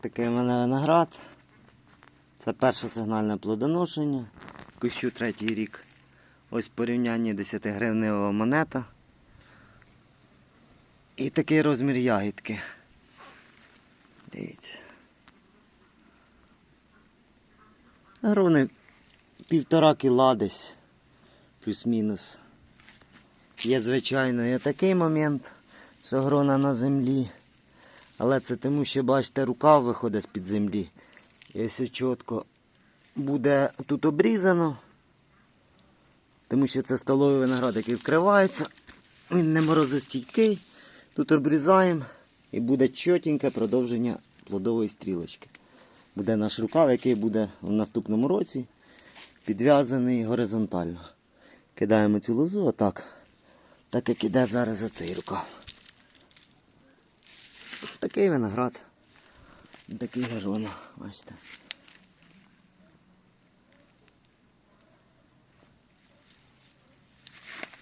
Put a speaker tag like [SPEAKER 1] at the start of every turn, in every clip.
[SPEAKER 1] Такий у мене виноград. Це перше сигнальне плодоношення. Кущу третій рік. Ось порівняння 10 гривнева монета. І такий розмір ягідки. Дивіться. Грони півтора кіла десь, плюс-мінус. Є, звичайно, і такий момент, що грона на землі. Але це тому, що, бачите, рукав виходить з-під землі. Все чітко буде тут обрізано. Тому що це столовий виноград, який вкривається. Він не морозостійкий. Тут обрізаємо і буде чотеньке продовження плодової стрілочки. Буде наш рукав, який буде в наступному році підв'язаний горизонтально. Кидаємо цю лозу отак, так як іде зараз за цей рукав. Такий виноград. Такий герона, бачите.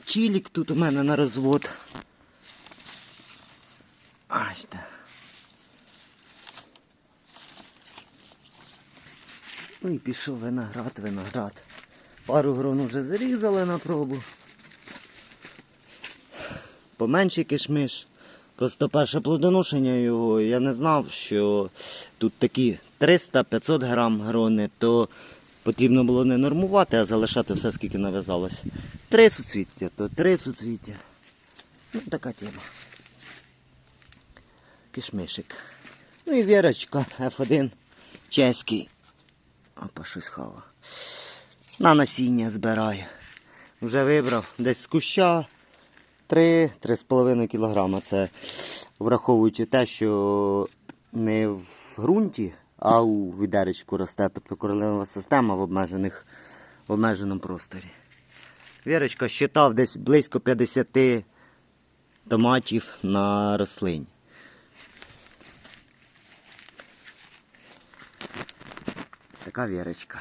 [SPEAKER 1] Чілік тут у мене на розвод. Бачите. Ну і пішов виноград, виноград. Пару грону вже зарізали на пробу. Поменший кишмиш. Просто перше плодоношення його, я не знав, що тут такі 300-500 грам грони, то потрібно було не нормувати, а залишати все, скільки нав'язалось. Три суцвіття, то три суцвіття. Ну, така тема. Кишмишик. Ну і вірочка F1 чеський. Опа, щось хава. На насіння збираю. Вже вибрав десь з куща 3-3,5 кг. Це враховуючи те, що не в ґрунті, а у відеречку росте, тобто коренева система в, обмежених, в обмеженому просторі. Вірочка щитав десь близько 50 томатів на рослині. Така вірочка.